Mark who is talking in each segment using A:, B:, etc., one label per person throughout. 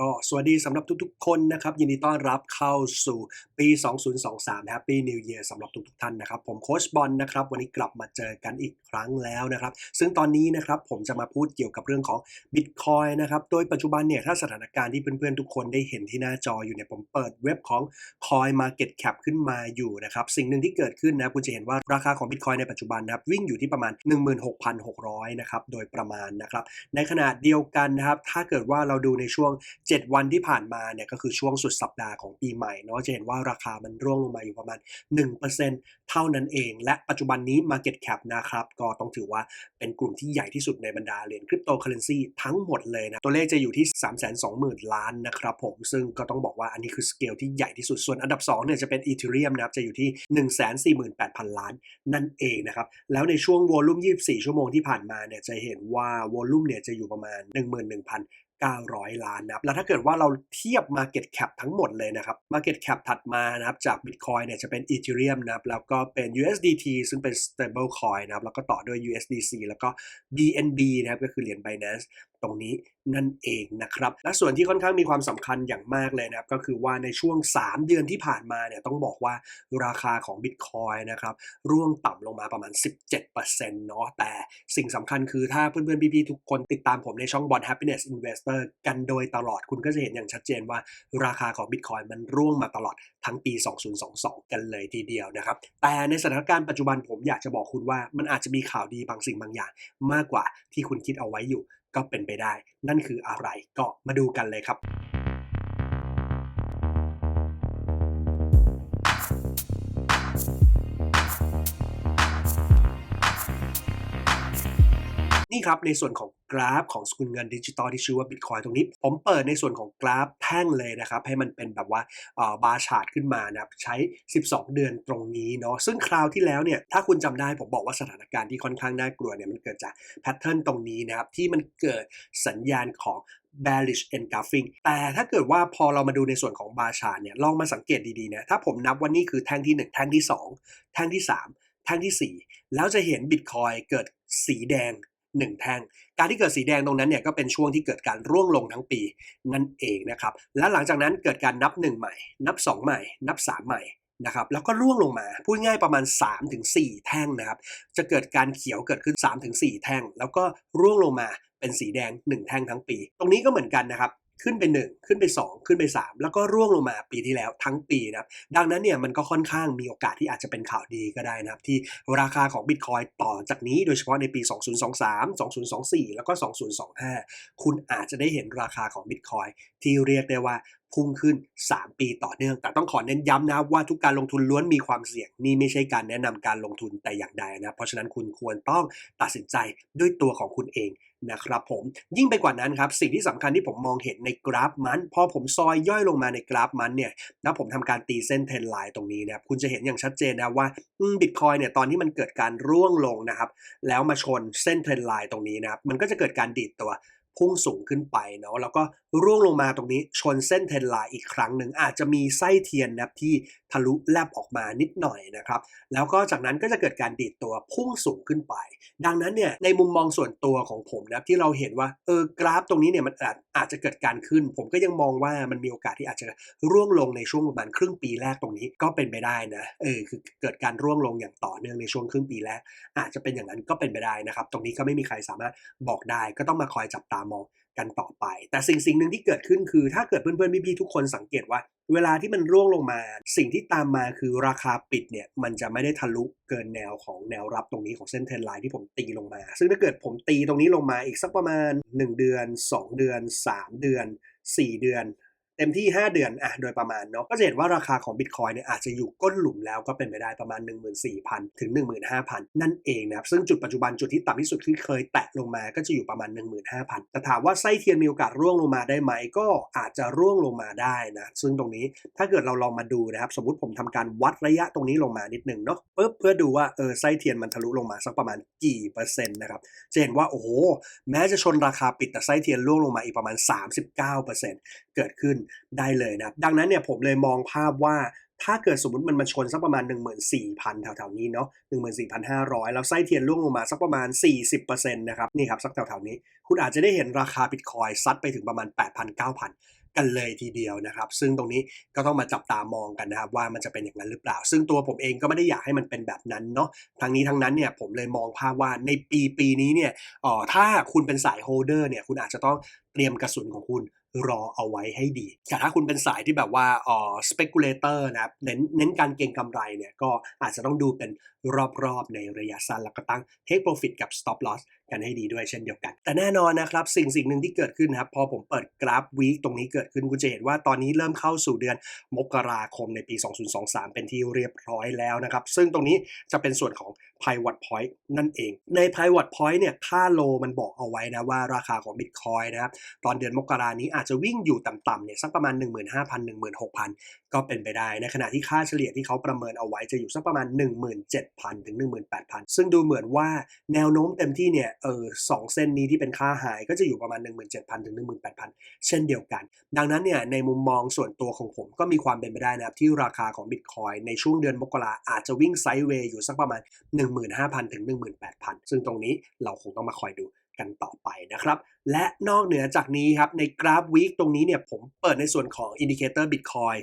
A: ก็สวัสดีสำหรับทุกๆ คนนะครับ ยินดีต้อนรับเข้าสู่ปี 2023 Happy New Year สำหรับทุกๆ ท่านนะครับ ผมโคชบอลนะครับ วันนี้กลับมาเจอกันอีกครั้งแล้วนะครับ ซึ่งตอนนี้นะครับผมจะมาพูดเกี่ยวกับเรื่องของ Bitcoin นะครับ โดยปัจจุบันเนี่ย ถ้าสถานการณ์ที่เพื่อนๆ ทุกคนได้เห็นที่หน้าจออยู่เนี่ยผมเปิดเว็บของ Coin Market Cap ขึ้นมาอยู่นะครับ สิ่งหนึ่งที่เกิดขึ้นนะคุณจะเห็นว่าราคาของ Bitcoin ในปัจจุบันนะครับวิ่งอยู่ที่ประมาณ 16,600 นะครับโดยประมาณนะครับในขณะเดียวกันนะครับถ้าเกิดว่าเราดูในช่วง7 วันที่ผ่านมาเนี่ยก็คือช่วงสุดสัปดาห์ของปีใหม่เนาะจะเห็นว่าราคามันร่วงลงมาอยู่ประมาณ 1%เท่านั้นเอง และปัจจุบันนี้ Market Cap นะครับก็ต้องถือว่าเป็นกลุ่มที่ใหญ่ที่สุดในบรรดาเหรียญคริปโตเคอเรนซีทั้งหมดเลยนะตัวเลขจะอยู่ที่ 320,000 ล้านนะครับผมซึ่งก็ต้องบอกว่าอันนี้คือสเกลที่ใหญ่ที่สุดส่วนอันดับ2เนี่ยจะเป็น Ethereum นะครับจะอยู่ที่ 148,000 ล้านนั่นเองนะครับแล้วในช่วงวอลลุ่ม24 ชั่วโมงที่ผ่านมาเนี่ยจะเห็นว่าวอลลุ่มเนี่ยจะอยู่ประมาณ 11,000 900 ล้านนะครับ แล้วถ้าเกิดว่าเราเทียบ Market Cap ทั้งหมดเลยนะครับ Market Cap ถัดมานะครับจาก Bitcoin เนี่ยจะเป็น Ethereum นะครับ แล้วก็เป็น USDT ซึ่งเป็น Stable Coin นะครับ แล้วก็ต่อด้วย USDC แล้วก็ BNB นะครับก็คือเหรียญ Binance รงนี้นั่นเองนะครับ และส่วนที่ค่อนข้างมีความสำคัญอย่างมากเลยนะครับ ก็คือว่าในช่วง 3 เดือนที่ผ่านมาเนี่ยต้องบอกว่าราคาของ Bitcoin นะครับ ร่วงต่ำลงมาประมาณ 17%เนาะแต่สิ่งสำคัญคือถ้าเพื่อนๆ พี่ๆ ทุกคนติดตามผมในช่อง Bond Happiness Investor กันโดยตลอดคุณก็จะเห็นอย่างชัดเจนว่าราคาของ Bitcoin มันร่วงมาตลอด ทั้งปี 2022 กันเลยทีเดียวนะครับ แต่ในสถานการณ์ปัจจุบันผมอยากจะบอกคุณว่า มันอาจจะมีข่าวดีบางสิ่งบางอย่าง มากกว่าที่คุณคิดเอาไว้อยู่ ก็เป็นไปได้ นั่นคืออะไรก็มาดูกันเลยครับ นี่ครับในส่วนของกราฟของสกุลเงินดิจิตอลที่ชื่อว่า Bitcoin ตรงนี้ ผมเปิดในส่วนของกราฟแท่งเลยนะครับ ให้มันเป็นแบบว่าบาร์ชาร์ตขึ้นมานะครับใช้ 12 เดือนตรงนี้เนาะซึ่งคราวที่แล้วเนี่ยถ้าคุณจำได้ผมบอกว่าสถานการณ์ที่ค่อนข้างน่ากลัวเนี่ยมันเกิดจากแพทเทิร์นตรงนี้นะครับที่มันเกิดสัญญาณของ bearish engulfing แต่ถ้าเกิดว่าพอเรามาดูในส่วนของบาร์ชาร์ตเนี่ยลองมาสังเกตดีๆนะถ้าผมนับว่านี่คือแท่งที่ 1 แท่งที่ 2 แท่งที่ 3 แท่งที่ 4 แล้วจะเห็น Bitcoin เกิดสีแดง หนึ่งแท่ง การที่เกิดสีแดงตรงนั้นเนี่ยก็เป็นช่วงที่เกิดการร่วงลงทั้งปีนั่นเองนะครับ และหลังจากนั้นเกิดการนับ 1 ใหม่ นับ 2 ใหม่ นับ 3 ใหม่นะครับแล้วก็ร่วงลงมาพูดง่ายประมาณ 3-4 แท่งนะครับ จะเกิดการเขียวเกิดขึ้น 3-4 แท่ง แล้วก็ร่วงลงมาเป็นสีแดง 1 แท่งทั้งปี ตรงนี้ก็เหมือนกันนะครับ ขึ้นไป 1 ขึ้นไป 2 ขึ้นไป 3 แล้วก็ร่วงลงมาปีที่แล้วทั้งปีนะครับดังนั้นเนี่ยมันก็ค่อนข้างมีโอกาสที่อาจจะเป็นข่าวดีก็ได้นะครับ ที่ราคาของบิตคอยต่อจากนี้โดยเฉพาะในปี 2023 2024 แล้วก็ 2025 คุณอาจจะได้เห็นราคาของบิตคอยที่เรียกได้ว่าพุ่งขึ้น 3 ปีต่อเนื่อง แต่ต้องขอเน้นย้ำนะว่าทุกการลงทุนล้วนมีความเสี่ยง นี่ไม่ใช่การแนะนำการลงทุนแต่อย่างใดนะ เพราะฉะนั้นคุณควรต้องตัดสินใจด้วยตัวของคุณเองนะครับผมยิ่งไปกว่านั้นครับ สิ่งที่สำคัญที่ผมมองเห็นในกราฟมัน พอผมซอยย่อยลงมาในกราฟมันเนี่ยแล้วผมทำการตีเส้นเทรนไลน์ตรงนี้นะครับคุณจะเห็นอย่างชัดเจนนะว่าบิตคอยเนี่ยตอนที่มันเกิดการร่วงลงนะครับ แล้วมาชนเส้นเทรนไลน์ตรงนี้นะครับ มันก็จะเกิดการดีดตัวพุ่งสูงขึ้นไปเนาะแล้วก็ ร่วงลงมาตรงนี้ชนเส้นเทนไลน์อีกครั้งหนึ่งอาจจะมีไส้เทียนนะที่ทะลุแลบออกมานิดหน่อยนะครับ แล้วก็จากนั้นก็จะเกิดการดีดตัวพุ่งสูงขึ้นไป ดังนั้นเนี่ยในมุมมองส่วนตัวของผมนะที่เราเห็นว่าเออกราฟตรงนี้เนี่ยมันอาจอาจจะเกิดการขึ้น ผมก็ยังมองว่ามันมีโอกาสที่อาจจะร่วงลงในช่วงประมาณครึ่งปีแรกตรงนี้ก็เป็นไปได้นะเออคือเกิดการร่วงลงอย่างต่อเนื่องในช่วงครึ่งปีแรกอาจจะเป็นอย่างนั้นก็เป็นไปได้นะครับ ตรงนี้ก็ไม่มีใครสามารถบอกได้ก็ต้องมาคอยจับตามอง กันต่อไป แต่สิ่งสิ่งหนึ่งที่เกิดขึ้นคือ ถ้าเกิดเพื่อนๆพี่ๆทุกคนสังเกตว่า เวลาที่มันร่วงลงมา สิ่งที่ตามมาคือราคาปิดเนี่ยมันจะไม่ได้ทะลุเกินแนวของแนวรับตรงนี้ของเส้นเทรนไลน์ที่ผมตีลงมา ซึ่งถ้าเกิดผมตีตรงนี้ลงมาอีกสักประมาณ 1 เดือน 2 เดือน 3 เดือน 4 เดือน เต็มที่ 5 เดือนอะโดยประมาณเนาะก็จะเห็นว่าราคาของ Bitcoin เนี่ยอาจจะอยู่ก้นหลุมแล้วก็เป็นไปได้ประมาณ 14,000 ถึง 15,000 นั่นเองนะครับซึ่งจุดปัจจุบันจุดที่ต่ำที่สุดที่เคยแตะลงมาก็จะอยู่ประมาณ 15,000 แต่ถามว่าไส้เทียนมีโอกาสร่วงลงมาได้ไหม ก็อาจจะร่วงลงมาได้นะซึ่งตรงนี้ถ้าเกิดเราลองมาดูนะครับสมมติผมทำการวัดระยะตรงนี้ลงมานิดนึงเนาะเพื่อเพื่อดูว่าเออไส้เทียนมันทะลุลงมาสักประมาณกี่เปอร์เซ็นต์นะครับจะเห็นว่าโอ้โหแม้จะชนราคาปิดแต่ไส้เทียนร่วงลงมาอีกประมาณ 39%เกิดขึ้นได้เลยนะดังนั้นเนี่ยผมเลยมองภาพว่าถ้าเกิดสมมติมันมาชนสักประมาณ 14,000 แถวๆนี้เนาะ14,500 แล้วไส้เทียนล่วงลงมาสักประมาณ 40%นะครับนี่ครับสักแถวๆนี้ คุณอาจจะได้เห็นราคาบิตคอยซัดไปถึงประมาณ 8,000 9,000 กันเลยทีเดียวนะครับ ซึ่งตรงนี้ก็ต้องมาจับตามองกันนะครับว่ามันจะเป็นอย่างนั้นหรือเปล่า ซึ่งตัวผมเองก็ไม่ได้อยากให้มันเป็นแบบนั้นเนาะทั้งนี้ทั้งนั้นเนี่ยผมเลยมองภาพว่าในปีปีนี้เนี่ยอ๋อถ้าคุณเป็นสายโฮเดอร์เนี่ยคุณอาจจะต้องเตรียมกระสุนของคุณ รอเอาไว้ให้ดี แต่ถ้าคุณเป็นสายที่แบบว่าอ๋อ speculator นะครับเน้นเน้นการเก็งกำไรเนี่ยก็อาจจะต้องดูเป็น รอบๆ ในระยะสั้นแล้วก็ตั้ง take profit กับ stop loss กันให้ดีด้วยเช่นเดียวกัน แต่แน่นอนนะครับ สิ่งสิ่งหนึ่งที่เกิดขึ้นนะครับ พอผมเปิดกราฟวีคตรงนี้เกิดขึ้นคุณจะเห็นว่าตอนนี้เริ่มเข้าสู่เดือนมกราคมในปี 2023 เป็นที่เรียบร้อยแล้วนะครับ ซึ่งตรงนี้จะเป็นส่วนของ pivot point นั่นเอง ใน pivot point เนี่ยค่าโลมันบอกเอาไว้นะว่าราคาของ Bitcoin นะครับตอนเดือนมกรานี้อาจจะวิ่งอยู่ต่ำๆเนี่ยสักประมาณ 15,000-16,000 ก็เป็นไปได้ ในขณะที่ค่าเฉลี่ยที่เขาประเมินเอาไว้จะอยู่สักประมาณ17,000 ถึง 18,000 ซึ่งดูเหมือนว่าแนวโน้มเต็มที่เนี่ยเออสองเส้นนี้ที่เป็นค่าหายก็จะอยู่ประมาณ 17,000 ถึง 18,000 เช่นเดียวกัน ดังนั้นเนี่ยในมุมมองส่วนตัวของผมก็มีความเป็นไปได้นะครับ ที่ราคาของบิตคอยในช่วงเดือนมกราอาจจะวิ่งไซด์เวย์อยู่สักประมาณ 15,000 ถึง 18,000 ซึ่งตรงนี้เราคงต้องมาคอยดู กันต่อไปนะครับ และนอกเหนือจากนี้ครับ ในกราฟวีคตรงนี้เนี่ยผมเปิดในส่วนของอินดิเคเตอร์ Bitcoin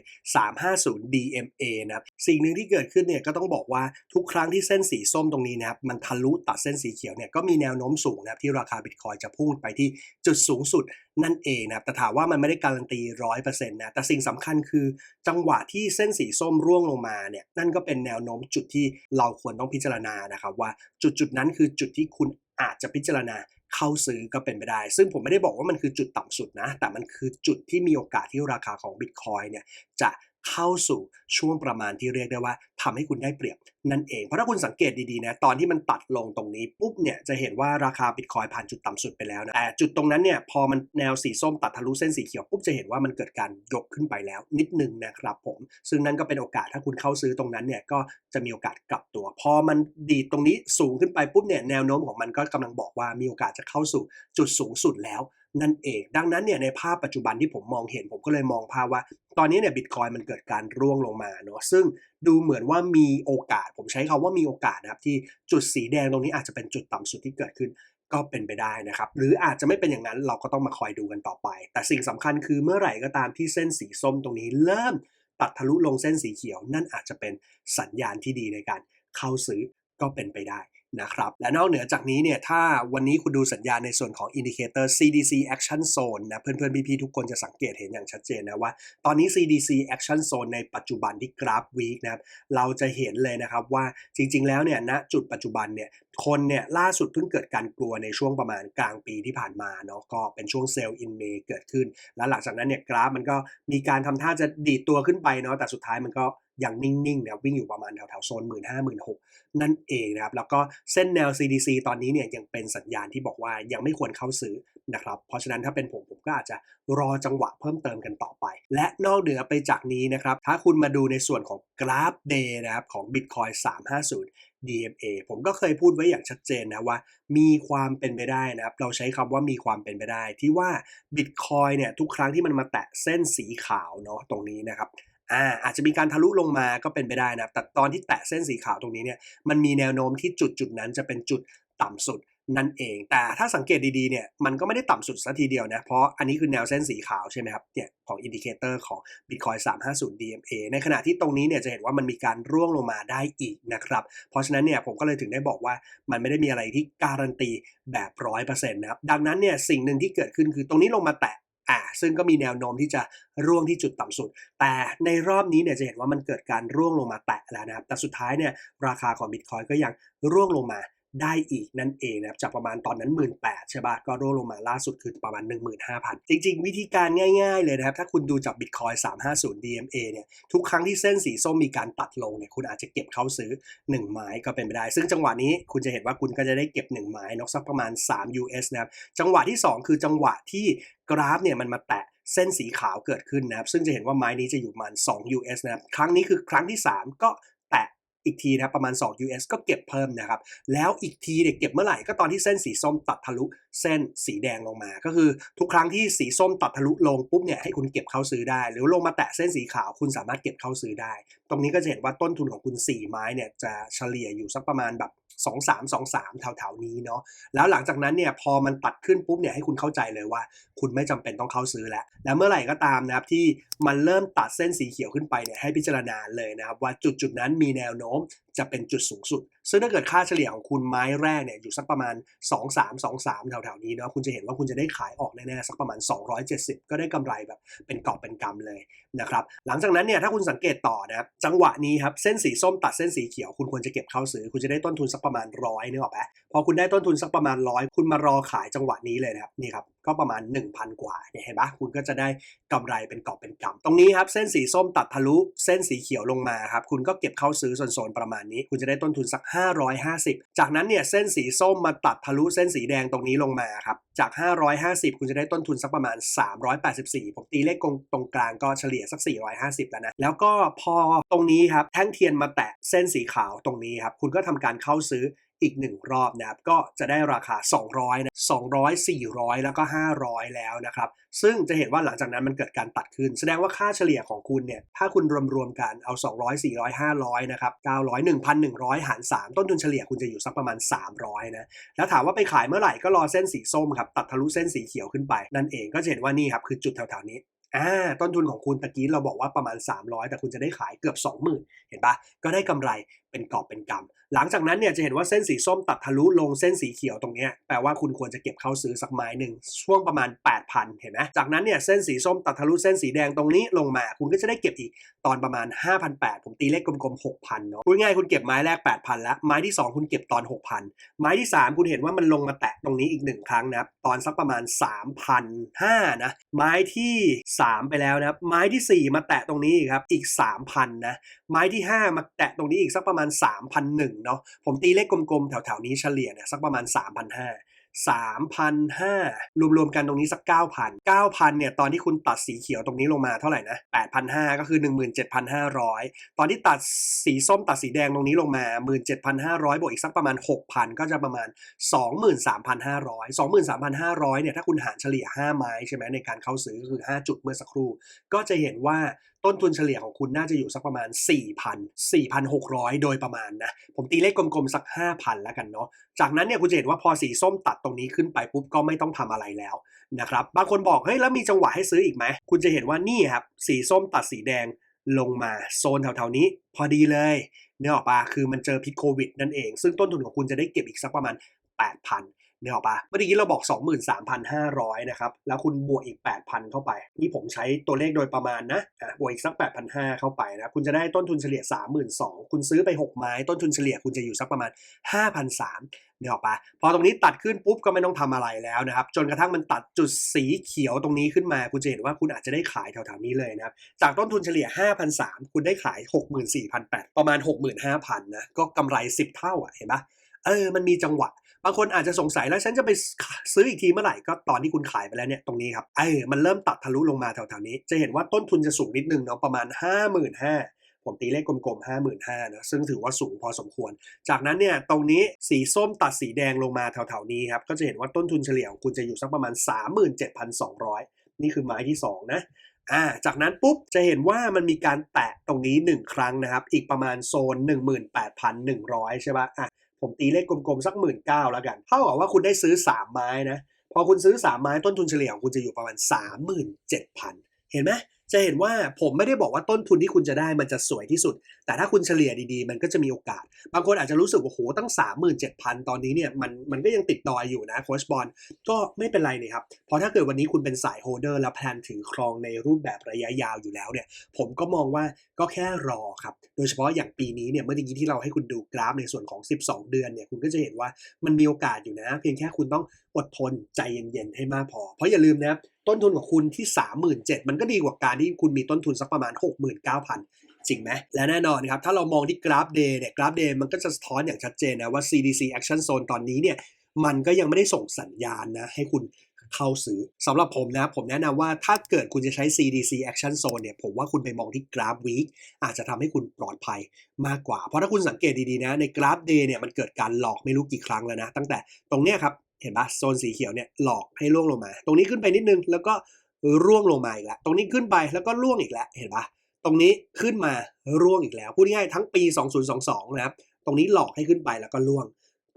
A: 350 DMA นะครับสิ่งหนึ่งที่เกิดขึ้นเนี่ยก็ต้องบอกว่าทุกครั้งที่เส้นสีส้มตรงนี้นะครับมันทะลุตัดเส้นสีเขียวเนี่ยก็มีแนวโน้มสูงนะครับที่ราคา Bitcoin จะพุ่งไปที่จุดสูงสุดนั่นเองนะครับแต่ถามว่ามันไม่ได้การันตี 100%นะแต่สิ่งสำคัญคือจังหวะที่เส้นสีส้มร่วงลงมาเนี่ยนั่นก็เป็นแนวโน้มจุดที่เราควรต้องพิจารณานะครับว่าจุดจุดนั้นคือจุดที่คุณอาจจะพิจารณา เข้าซื้อก็เป็นไปได้ ซึ่งผมไม่ได้บอกว่ามันคือจุดต่ำสุดนะ แต่มันคือจุดที่มีโอกาสที่ราคาของบิตคอยเนี่ยจะ เข้าสู่ช่วงประมาณที่เรียกได้ว่าทำให้คุณได้เปรียบนั่นเอง เพราะถ้าคุณสังเกตดีๆนะตอนที่มันตัดลงตรงนี้ปุ๊บเนี่ยจะเห็นว่าราคาบิตคอยผ่านจุดต่ำสุดไปแล้วนะแต่จุดตรงนั้นเนี่ยพอมันแนวสีส้มตัดทะลุเส้นสีเขียวปุ๊บจะเห็นว่ามันเกิดการยกขึ้นไปแล้ว นิดนึงนะครับผม ซึ่งนั่นก็เป็นโอกาสถ้าคุณเข้าซื้อตรงนั้นเนี่ยก็จะมีโอกาสกลับตัว พอมันดีตรงนี้สูงขึ้นไปปุ๊บเนี่ยแนวโน้มของมันก็กำลังบอกว่ามีโอกาสจะเข้าสู่จุดสูงสุดแล้ว นั่นเอง ดังนั้นเนี่ยในภาพปัจจุบันที่ผมมองเห็น ผมก็เลยมองภาพว่า ตอนนี้เนี่ยบิตคอยมันเกิดการร่วงลงมาเนาะซึ่งดูเหมือนว่ามีโอกาส ผมใช้คาว่ามีโอกาสนะครับ ที่จุดสีแดงตรงนี้อาจจะเป็นจุดต่ำสุดที่เกิดขึ้นก็เป็นไปได้นะครับ หรืออาจจะไม่เป็นอย่างนั้นเราก็ต้องมาคอยดูกันต่อไป แต่สิ่งสำคัญคือเมื่อไหร่ก็ตามที่เส้นสีส้มตรงนี้ เริ่มตัดทะลุลงเส้นสีเขียว นั่นอาจจะเป็นสัญญาณที่ดีในการเข้าซื้อก็เป็นไปได้ นะครับ และนอกเหนือจากนี้เนี่ยถ้าวันนี้คุณดูสัญญาณในส่วนของ Indicator CDC Action Zone นะเพื่อนๆ พี่ๆ ทุกคนจะสังเกตเห็นอย่างชัดเจนนะว่า ตอนนี้ CDC Action Zone ในปัจจุบันที่กราฟวีคนะครับเราจะเห็นเลยนะครับว่าจริงๆ แล้วเนี่ยณจุดปัจจุบันเนี่ยคนเนี่ยล่าสุดเพิ่งเกิดการกลัวในช่วงประมาณกลางปีที่ผ่านมาเนาะก็เป็นช่วงเซลล์อินเมย์เกิดขึ้น แล้วหลังจากนั้นเนี่ยกราฟมันก็มีการทำท่าจะดีดตัวขึ้นไปเนาะแต่สุดท้ายมันก็ยังนิ่งๆนะวิ่งอยู่ประมาณแถวๆโซน 1 5 0 0 0 1 6 0 0นั่นเองนะครับแล้วก็เส้นแนว CDC ตอนนี้เนี่ยยังเป็นสัญญาณที่บอกว่ายังไม่ควรเข้าซื้อนะครับเพราะฉะนั้นถ้าเป็นผมผมก็อาจจะรอจังหวะเพิ่มเติมกันต่อไป และนอกเหนือไปจากนี้นะครับถ้าคุณมาดูในส่วนของกราฟ Day นะครับของ Bitcoin 350 DMA ผมก็เคยพูดไว้อย่างชัดเจนนะว่า มีความเป็นไปได้นะครับ เราใช้คำว่ามีความเป็นไปได้ ที่ว่า Bitcoin เนี่ยทุกครั้งที่มันมาแตะเส้นสีขาวเนาะตรงนี้นะครับอ่าอาจจะมีการทะลุลงมาก็เป็นไปได้นะแต่ตอนที่แตะเส้นสีขาวตรงนี้เนี่ยมันมีแนวโน้มที่จุดจุดนั้นจะเป็นจุดต่ำสุด นั่นเอง แต่ถ้าสังเกตดีๆเนี่ยมันก็ไม่ได้ต่ำสุดสัทีเดียวนะ เพราะอันนี้คือแนวเส้นสีขาวใช่ไหมครับเนี่ยของอินดิเคเตอร์ของ Bitcoin 350 DMA ในขณะที่ตรงนี้เนี่ยจะเห็นว่ามันมีการร่วงลงมาได้อีกนะครับ เพราะฉะนั้นเนี่ยผมก็เลยถึงได้บอกว่ามันไม่ได้มีอะไรที่การันตีแบบร้อยเปอร์เซ็นต์นะครับ ดังนั้นเนี่ยสิ่งหนึ่งที่เกิดขึ้นคือตรงนี้ลงมาแตะอ่าซึ่งก็มีแนวโน้มที่จะร่วงที่จุดต่ำสุด แต่ในรอบนี้เนี่ยจะเห็นว่ามันเกิดการร่วงลงมาแตะแล้วนะครับ แต่สุดท้ายเนี่ยราคาของ Bitcoin ก็ยังร่วงลงมา ได้อีกนั่นเองนะครับจากประมาณตอนนั้น 1 8ื่นใช่ปะก็ร่วงลงมาล่าสุดคือประมาณ 15,000 จริง ๆ วิธีการง่าย ๆ เลยนะครับ ถ้าคุณดูจาก Bitcoin 350 DMA เนี่ยทุกครั้งที่เส้นสีส้มมีการตัดลงเนี่ยคุณอาจจะเก็บเข้าซื้อ 1 ไม้ก็เป็นไปได้ ซึ่งจังหวะนี้คุณจะเห็นว่าคุณก็จะได้เก็บ 1 ไม้นกสักประมาณ 3 US นะครับจังหวะที่ 2 คือจังหวะที่กราฟเนี่ยมันมาแตะเส้นสีขาวเกิดขึ้นนะครับ ซึ่งจะเห็นว่าไม้นี้จะอยู่ประมาณ 2 US นะครับ ครั้งนี้คือครั้งที่ 3 ก็ อีกทีนะประมาณ 2 US ก็เก็บเพิ่มนะครับ แล้วอีกทีเนี่ยเก็บเมื่อไหร่ก็ตอนที่เส้นสีส้มตัดทะลุเส้นสีแดงลงมา ก็คือทุกครั้งที่สีส้มตัดทะลุลงปุ๊บเนี่ยให้คุณเก็บเข้าซื้อได้ หรือลงมาแตะเส้นสีขาวคุณสามารถเก็บเข้าซื้อได้ ตรงนี้ก็จะเห็นว่าต้นทุนของคุณ 4 ไม้เนี่ยจะเฉลี่ยอยู่สักประมาณแบบ 2323แถวๆนี้เนาะแล้วหลังจากนั้นเนี่ยพอมันตัดขึ้นปุ๊บเนี่ยให้คุณเข้าใจเลยว่า คุณไม่จำเป็นต้องเข้าซื้อแล้ว แล้วเมื่อไหร่ก็ตามนะครับที่มันเริ่มตัดเส้นสีเขียวขึ้นไปเนี่ยให้พิจารณาเลยนะครับว่าจุดจุดๆนั้นมีแนวโน้ม จะเป็นจุดสูงสุด ซึ่งถ้าเกิดค่าเฉลี่ยของคุณไม้แรกเนี่ยอยู่สักประมาณ 2 3 2 3แถวๆนี้เนาะคุณจะเห็นว่าคุณจะได้ขายออกแน่ๆสักประมาณ 270 ก็ได้กำไรแบบเป็นกอบเป็นกำเลยนะครับหลังจากนั้นเนี่ยถ้าคุณสังเกตต่อนะจังหวะนี้ครับเส้นสีส้มตัดเส้นสีเขียวคุณควรจะเก็บเข้าซื้อ คุณจะได้ต้นทุนสักประมาณร้อยนึกออกไหมพอคุณได้ต้นทุนสักประมาณร้อยคุณมารอขายจังหวะนี้เลยนะครับนี่ครับ ก็ประมาณ 1,000 กว่าเนี่ยเห็นปะคุณก็จะได้กำไรเป็นกอบเป็นกำตรงนี้ครับ เส้นสีส้มตัดทะลุเส้นสีเขียวลงมาครับ คุณก็เก็บเข้าซื้อโซนๆประมาณนี้ คุณจะได้ต้นทุนสัก 550 จากนั้นเนี่ยเส้นสีส้มมาตัดทะลุเส้นสีแดงตรงนี้ลงมาครับ จาก 550 คุณจะได้ต้นทุนสักประมาณ 384 ผมตีเลขตรงกลางก็เฉลี่ยสัก 450 แล้วนะ แล้วก็พอตรงนี้ครับแท่งเทียนมาแตะเส้นสีขาวตรงนี้ครับ คุณก็ทำการเข้าซื้ออีกหนึ่งรอบนะครับ ก็จะได้ราคา 200นะ 200 400 แล้วก็ 500 แล้วนะครับ ซึ่งจะเห็นว่าหลังจากนั้นมันเกิดการตัดขึ้น แสดงว่าค่าเฉลี่ยของคุณเนี่ย ถ้าคุณรวมๆกันเอา 200 400 500 นะครับ 900 1,100 หาร 3 ต้นทุนเฉลี่ยคุณจะอยู่สักประมาณ 300 นะ แล้วถามว่าไปขายเมื่อไหร่ก็รอเส้นสีส้มครับ ตัดทะลุเส้นสีเขียวขึ้นไป นั่นเองก็จะเห็นว่านี่ครับคือจุดแถวๆนี้อ่าต้นทุนของคุณตะกี้เราบอกว่าประมาณ 300 แต่คุณจะได้ขายเกือบ 20,000 เห็นปะก็ได้กำไร เป็นกอบเป็นกำหลังจากนั้นเนี่ยจะเห็นว่าเส้นสีส้มตัดทะลุลงเส้นสีเขียวตรงนี้แปลว่าคุณควรจะเก็บเข้าซื้อสักไม้หนึ่งช่วงประมาณ 8,000 เห็นไหมจากนั้นเนี่ยเส้นสีส้มตัดทะลุเส้นสีแดงตรงนี้ลงมา คุณก็จะได้เก็บอีกตอนประมาณ 5,800 ผมตีเลขกลมๆ 6,000 เนาะพูดง่ายๆคุณเก็บไม้แรก 8,000 แล้ว ไม้ที่ 2 คุณเก็บตอน 6,000 ไม้ที่ 3 คุณเห็นว่ามันลงมาแตะตรงนี้อีกหนึ่งครั้งนะครับตอนสักประมาณ 3,500นะไม้ที่ 3 ไปแล้วนะครับไม้ที่ 4 มาแตะตรงนี้ครับอีก 3,000นะไม้ที่ 5 มาแตะตรงนี้อีกสักประมาณาณ 3,001เนาะผมตีเลขกลมๆ แถวๆนี้เฉลี่ยเนี่ยสักประมาณ 3,500 3,500 รวมๆกันตรงนี้สัก 9,000 9,000 เนี่ย ตอนที่คุณตัดสีเขียวตรงนี้ลงมาเท่าไหร่นะ 8,500 ก็คือ 17,500 ตอนที่ตัดสีส้มตัดสีแดงตรงนี้ลงมา 17,500 บวกอีกสักประมาณ 6,000 ก็จะประมาณ 23,500 23,500 เนี่ย ถ้าคุณหารเฉลี่ย 5 ไม้ใช่ไหมในการเข้าซื้อก็คือ 5 จุดเมื่อสักครู่ ก็จะเห็นว่า ต้นทุนเฉลี่ยของคุณน่าจะอยู่สักประมาณ 4,000 4,600 โดยประมาณนะ ผมตีเลขกลมๆ สัก 5,000 แล้วกันเนาะ จากนั้นเนี่ยคุณจะเห็นว่าพอสีส้มตัดตรงนี้ขึ้นไปปุ๊บก็ไม่ต้องทำอะไรแล้วนะครับ บางคนบอกเฮ้ยแล้วมีจังหวะให้ซื้ออีกไหม คุณจะเห็นว่านี่ครับสีส้มตัดสีแดงลงมาโซนแถวๆนี้พอดีเลยเนี่ยออกปะคือมันเจอพิษโควิดนั่นเอง ซึ่งต้นทุนของคุณจะได้เก็บอีกสักประมาณ 8,000 เนี่ยออกปะเมื่อกี้เราบอก 23,500 นะครับ แล้วคุณบวกอีก 8,000 เข้าไป นี่ผมใช้ตัวเลขโดยประมาณนะอะบวกอีกสัก 8,500 เข้าไปนะคุณจะได้ต้นทุนเฉลี่ย 32,000 คุณซื้อไป 6 ไม้ ต้นทุนเฉลี่ยคุณจะอยู่สักประมาณ 5,300เนี่ยออปะพอตรงนี้ตัดขึ้นปุ๊บก็ไม่ต้องทำอะไรแล้วนะครับ จนกระทั่งมันตัดจุดสีเขียวตรงนี้ขึ้นมา คุณจะเห็นว่าคุณอาจจะได้ขายแถวๆนี้เลยนะครับ จากต้นทุนเฉลี่ย 5,300 คุณได้ขาย 64,800 ประมาณ 65,000 นะ ก็กำไร 10 เท่าอะเห็นปะเออ มันมีจังหวะ บางคนอาจจะสงสัยแล้วฉันจะไปซื้ออีกทีเมื่อไหร่ก็ตอนที่คุณขายไปแล้วเนี่ยตรงนี้ครับเออมันเริ่มตัดทะลุลงมาแถวๆนี้ จะเห็นว่าต้นทุนจะสูงนิดนึงเนาะประมาณ 55,000ผมตีเลขกลมๆ 55,000นะซึ่งถือว่าสูงพอสมควร จากนั้นเนี่ยตรงนี้สีส้มตัดสีแดงลงมาแถวๆนี้ครับ ก็จะเห็นว่าต้นทุนเฉลี่ยของคุณจะอยู่สักประมาณ 37,200 นี่คือไม้ที่ 2 นะอ่าจากนั้นปุ๊บจะเห็นว่ามันมีการแตะตรงนี้ 1 ครั้งนะครับ อีกประมาณโซน 18,100 ใช่ปะอะ ผมตีเลขกลมๆสักหมื่นเก้าแล้วกัน เท่ากับว่าคุณได้ซื้อ 3 ไม้นะ พอคุณซื้อ 3 ไม้ต้นทุนเฉลี่ยของคุณจะอยู่ประมาณ 37,000 เห็นไหม จะเห็นว่าผมไม่ได้บอกว่าต้นทุนที่คุณจะได้มันจะสวยที่สุด แต่ถ้าคุณเฉลี่ยดีๆ มันก็จะมีโอกาส บางคนอาจจะรู้สึกว่าโหตั้ง 37,000 ตอนนี้เนี่ยมันมันก็ยังติดดอยอยู่นะโคชบอลก็ไม่เป็นไรนี่ครับ เพราะถ้าเกิดวันนี้คุณเป็นสายโฮเดอร์แล้วแพลนถือครองในรูปแบบระยะยาวอยู่แล้วเนี่ยผมก็มองว่าก็แค่รอครับ โดยเฉพาะอย่างปีนี้เนี่ยเมื่อกี้ที่เราให้คุณดูกราฟในส่วนของ 12 เดือนเนี่ยคุณก็จะเห็นว่ามันมีโอกาสอยู่นะ เพียงแค่คุณต้องอดทนใจเย็นๆให้มากพอ เพราะอย่าลืมนะครับ ต้นทุนของคุณที่ 37,000มันก็ดีกว่าการที่คุณมีต้นทุนสักประมาณ 69,000 จริงไหม และแน่นอนครับ ถ้าเรามองที่กราฟเดย์เนี่ยกราฟเดย์มันก็จะสะท้อนอย่างชัดเจนนะว่า CDC Action Zone ตอนนี้เนี่ยมันก็ยังไม่ได้ส่งสัญญาณนะให้คุณเข้าซื้อสำหรับผมนะ ผมแนะนำว่าถ้าเกิดคุณจะใช้ CDC Action Zone เนี่ย ผมว่าคุณไปมองที่กราฟวีคอาจจะทำให้คุณปลอดภัยมากกว่า เพราะถ้าคุณสังเกตดีๆนะ ในกราฟเดย์เนี่ย มันเกิดการหลอกไม่รู้กี่ครั้งแล้วนะ ตั้งแต่ตรงเนี้ยครับ เห็นปะโซนสีเขียวเนี่ยหลอกให้ล่วงลงมา ตรงนี้ขึ้นไปนิดนึงแล้วก็ร่วงลงมาอีกแล้ว ตรงนี้ขึ้นไปแล้วก็ร่วงอีกแล้ว เห็นปะตรงนี้ขึ้นมาร่วงอีกแล้ว พูดง่ายๆทั้งปี 2022 นะครับ ตรงนี้หลอกให้ขึ้นไปแล้วก็ล่วง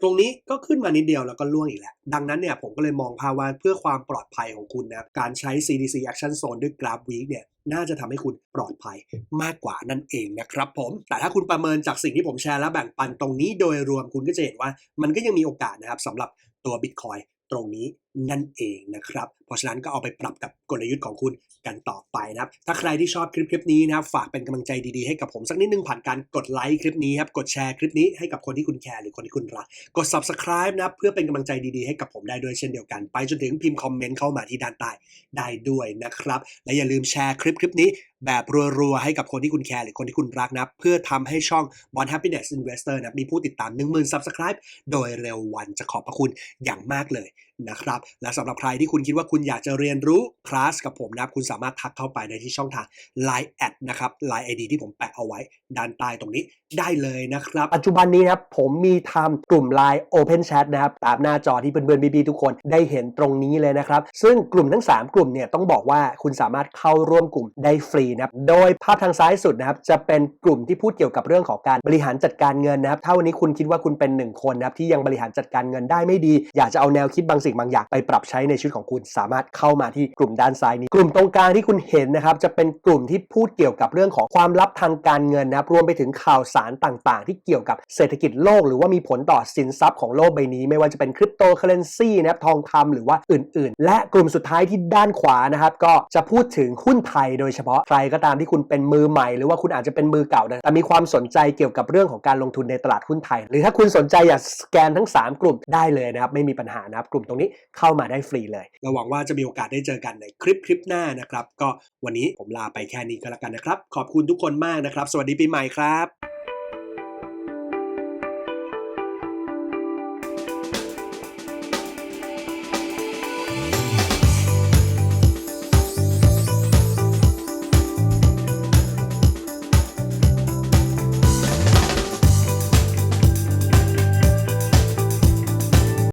A: ตรงนี้ก็ขึ้นมานิดเดียวแล้วก็ล่วงอีกแล้ว ดังนั้นเนี่ยผมก็เลยมองภาว่าเพื่อความปลอดภัยของคุณนะ การใช้ CDC Action Zone ด้วย Graph Week เนี่ยน่าจะทำให้คุณปลอดภัยมากกว่านั่นเองนะครับผม แต่ถ้าคุณประเมินจากสิ่งที่ผมแชร์และแบ่งปันตรงนี้โดยรวมคุณก็จะเห็นว่ามันก็ยังมีโอกาสนะครับสำหรับ ตัว Bitcoin ตรงนี้ นั่นเองนะครับ เพราะฉะนั้นก็เอาไปปรับกับกลยุทธ์ของคุณกันต่อไปนะครับ ถ้าใครที่ชอบคลิปคลิปนี้นะครับ ฝากเป็นกำลังใจดีๆให้กับผมสักนิดนึงผ่านการกดไลค์คลิปนี้ครับ กดแชร์คลิปนี้ให้กับคนที่คุณแคร์หรือคนที่คุณรัก กด subscribe นะเพื่อเป็นกำลังใจดีๆให้กับผมได้ด้วยเช่นเดียวกัน ไปจนถึงพิมพ์คอมเมนต์เข้ามาที่ด้านใต้ได้ด้วยนะครับ และอย่าลืมแชร์คลิปคลิปนี้แบบรัวๆ ให้กับคนที่คุณแคร์หรือคนที่คุณรักนะ เพื่อทำให้ช่อง Bond Happiness Investor นะมีผู้ติดตาม 10,000 subscribe โดยเร็ววันจะขอบพระคุณอย่างมากเลยนะครับและสำหรับใครที่คุณคิดว่าคุณอยากจะเรียนรู้คลาสกับผมนะครับ คุณสามารถทักเข้าไปในที่ช่องทาง Line แอดนะครับ Line ID ที่ผมแปะเอาไว้ด้านใต้ตรงนี้ได้เลยนะครับ ปัจจุบันนี้นะครับผมมีทำกลุ่ม Line Open Chat นะครับ ตามหน้าจอที่เพื่อนๆพี่ๆทุกคนได้เห็นตรงนี้เลยนะครับ ซึ่งกลุ่มทั้ง 3 กลุ่มเนี่ยต้องบอกว่าคุณสามารถเข้าร่วมกลุ่มได้ฟรีนะครับ โดยภาพทางซ้ายสุดนะครับจะเป็นกลุ่มที่พูดเกี่ยวกับเรื่องของการบริหารจัดการเงินนะครับ ถ้าวันนี้คุณคิดว่าคุณเป็นหนึ่งคนนะครับที่ยังบริหารจัดการเงินได้ไม่ดี อยากจะเอาแนวคิดบางสิ่งบางอย่างไปปรับใช้ในชีวิตของคุณ สามารถเข้ามาที่กลุ่มด้านซ้ายนี้ กลุ่มตรงกลางที่คุณเห็นนะครับ จะเป็นกลุ่มที่พูดเกี่ยวกับเรื่องของความลับทางการเงินนะครับรวมไปถึงข่าวสารต่างๆ ที่เกี่ยวกับเศรษฐกิจโลก หรือว่ามีผลต่อสินทรัพย์ของโลกใบนี้ ไม่ว่าจะเป็นคริปโตเคอเรนซีนะครับทองคำหรือว่าอื่นๆ และกลุ่มสุดท้ายที่ด้านขวานะครับก็จะพูดถึงหุ้นไทยโดยเฉพาะใครก็ตามที่คุณเป็นมือใหม่ หรือว่าคุณอาจจะเป็นมือเก่านะแต่มีความสนใจเกี่ยวกับเรื่องของการลงทุนในตลาดหุ้นไทย หรือถ้าคุณสนใจอยากสแกนทั้ง 3 กลุ่มได้เลยนะครับไม่มีปัญหานะครับกลุ่มตรงนี้เข้ามาได้ฟรีเลย เราหวังว่าจะมีโอกาสได้เจอกันในคลิปคลิปหน้านะครับ ก็วันนี้ผมลาไปแค่นี้ก็แล้วกันนะครับ ขอบคุณทุกคนมากนะครับ สวัสดีปีใหม่ครับ